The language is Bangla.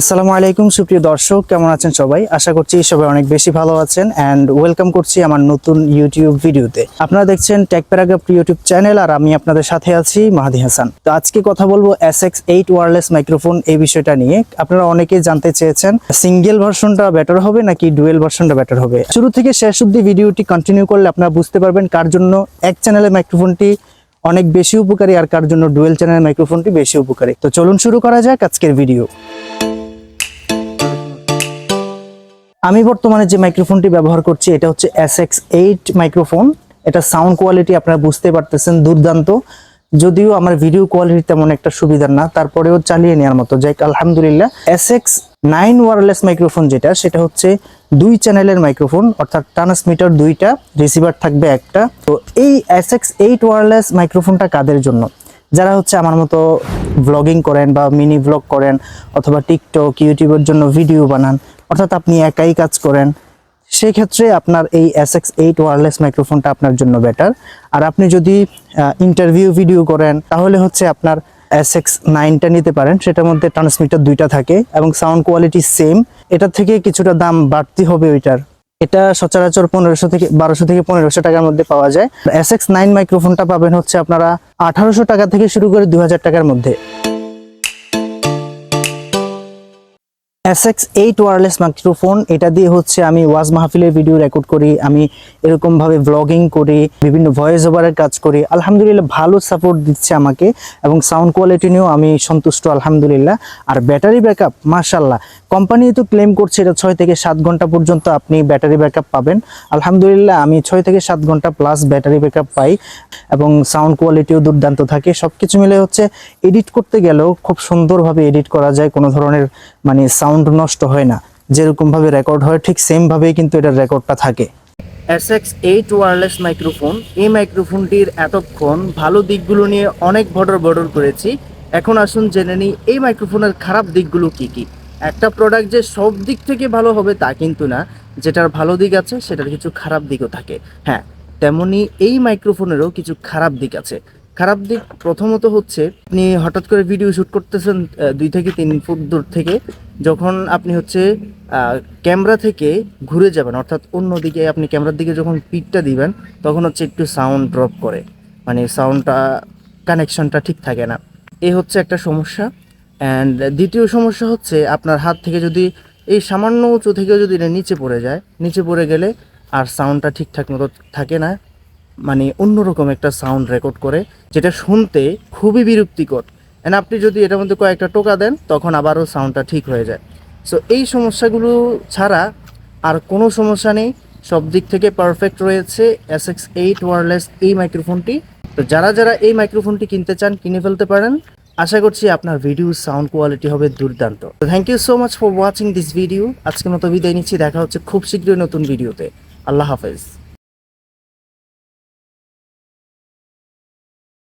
আসসালামু আলাইকুম, সুপ্রিয় দর্শক, কেমন আছেন সবাই? আশা করছি সবাই অনেক বেশি ভালো আছেন অ্যান্ড ওয়েলকাম করছি আমার নতুন ইউটিউব ভিডিওতে আপনারা দেখছেন টেক প্যারাগ্রাফ ইউটিউব চ্যানেল আর আমি আপনাদের সাথে আছি মাহাদি হাসান তো আজকে কথা বলব S X eight wireless microphone এই বিষয়টা নিয়ে। আপনারা অনেকেই জানতে চেয়েছেন সিঙ্গেল ভার্সনটা বেটার হবে নাকি ডুয়েল ভার্সনটা বেটার হবে? শুরু থেকে শেষ অব্দি ভিডিওটি কন্টিনিউ করলে আপনারা বুঝতে পারবেন কার জন্য এক চ্যানেলের মাইক্রোফোনটি অনেক বেশি উপকারী আর কার জন্য ডুয়েল চ্যানেলের মাইক্রোফোনটি বেশি উপকারী। তো চলুন শুরু করা যাক আজকের ভিডিও আমি বর্তমানে যে মাইক্রোফোনটি ব্যবহার করছি, এটা হচ্ছে এস এক্স এইট মাইক্রোফোন এটা সাউন্ড কোয়ালিটি আপনারা বুঝতে পারতেছেন, দুর্দান্ত। যদিও আমার ভিডিও কোয়ালিটি তেমন একটা সুবিধার না, তারপরেও চালিয়ে নেওয়ার মতো। যাই আলহামদুলিল্লাহ S X nine wireless microphone যেটা, সেটা হচ্ছে দুই চ্যানেলের মাইক্রোফোন অর্থাৎ ট্রান্সমিটার দুইটা রিসিভার থাকবে একটা। তো এই এস এক্স এইট ওয়ারলেস মাইক্রোফোনটা কাদের জন্য? যারা হচ্ছে আমার মতো ব্লগিং করেন বা মিনি ব্লগ করেন অথবা টিকটক ইউটিউবের জন্য ভিডিও বানান, অর্থাৎ আপনি একাই কাজ করেন সেই ক্ষেত্রে আপনার এই এস এক্স এইট ওয়ারলেস মাইক্রোফোনটা আপনার জন্য বেটার আর আপনি যদি ইন্টারভিউ ভিডিও করেন, তাহলে হচ্ছে আপনার এস এক্স নাইনটা নিতে পারেন, সেটার মধ্যে ট্রান্সমিটার দুইটা থাকে এবং সাউন্ড কোয়ালিটি সেম এটার থেকে কিছুটা দাম বাড়তি হবে ওইটার। এটা সচরাচর পনেরোশো থেকে বারোশো থেকে পনেরোশো টাকার মধ্যে পাওয়া যায়। এস এক্স নাইন মাইক্রোফোনটা পাবেন হচ্ছে আপনারা আঠারোশো টাকা থেকে শুরু করে দু হাজার টাকার মধ্যে। S X eight wireless microphone এটা দিয়ে হচ্ছে আমি ওয়াজ মাহফিলের ভিডিও রেকর্ড করি, আমি এরকমভাবে ব্লগিং করি, বিভিন্ন ভয়েস ওভারের কাজ করি। আলহামদুলিল্লাহ, ভালো সাপোর্ট দিচ্ছে আমাকে এবং সাউন্ড কোয়ালিটি নিয়েও আমি সন্তুষ্ট, আলহামদুলিল্লাহ। আর ব্যাটারি ব্যাকআপ মাশাল্লাহ কোম্পানি তো ক্লেম করছে এটা ছয় থেকে সাত ঘণ্টা পর্যন্ত আপনি ব্যাটারি ব্যাকআপ পাবেন। আলহামদুলিল্লাহ, আমি ছয় থেকে সাত ঘণ্টা প্লাস ব্যাটারি ব্যাকআপ পাই এবং সাউন্ড কোয়ালিটিও দুর্দান্ত থাকে। সব কিছু মিলে হচ্ছে এডিট করতে গেলেও খুব সুন্দরভাবে এডিট করা যায়। কোনো ধরনের মানে সাউন্ড নষ্ট হয় না। যেরকম ভাবে রেকর্ড হয়, ঠিক সেম ভাবেই কিন্তু এটার রেকর্ডটা থাকে। S X eight wireless microphone এই মাইক্রোফোনটির এতক্ষণ ভালো দিকগুলো নিয়ে অনেক বর্ডর বর্ডর করেছি। এখন আসুন জেনে নিই, এই মাইক্রোফোনের খারাপ দিকগুলো কি কি? একটা প্রোডাক্ট যে সব দিক থেকে ভালো হবে তা কিন্তু না। যেটার ভালো দিক আছে, সেটার কিছু খারাপ দিকও থাকে। হ্যাঁ তেমনি এই মাইক্রোফোনেরও কিছু খারাপ দিক আছে। খারাপ দিক প্রথমত হচ্ছে, আপনি হঠাৎ করে ভিডিও শ্যুট করতেছেন দুই থেকে তিন ফুট দূর থেকে, যখন আপনি হচ্ছে ক্যামেরা থেকে ঘুরে যাবেন, অর্থাৎ অন্যদিকে আপনি ক্যামেরার দিকে যখন পিকটা দিবেন, তখন হচ্ছে একটু সাউন্ড ড্রপ করে। মানে সাউন্ডটা কানেকশনটা ঠিক থাকে না। এ হচ্ছে একটা সমস্যা। অ্যান্ড দ্বিতীয় সমস্যা হচ্ছে, আপনার হাত থেকে যদি, এই সামান্য উঁচু থেকেও যদি নিচে পড়ে যায়, নিচে পড়ে গেলে আর সাউন্ডটা ঠিকঠাক মতো থাকে না। মানে অন্যরকম একটা সাউন্ড রেকর্ড করে, যেটা শুনতে খুবই বিরক্তিকর। এন্ড আপনি যদি এটার মধ্যে কয়েকটা টোকা দেন, তখন আবারও সাউন্ডটা ঠিক হয়ে যায়। সো এই সমস্যাগুলো ছাড়া আর কোনো সমস্যা নেই। সব দিক থেকে পারফেক্ট রয়েছে এস এক্স এইট ওয়ারলেস এই মাইক্রোফোনটি তো যারা যারা এই মাইক্রোফোনটি কিনতে চান, কিনে ফেলতে পারেন। আশা করছি আপনার ভিডিও সাউন্ড কোয়ালিটি হবে দুর্দান্ত। Thank you so much for watching this video আজকের মতো বিদায় নিচ্ছি। দেখা হচ্ছে খুব শীঘ্রই নতুন ভিডিওতে আল্লাহ হাফেজ।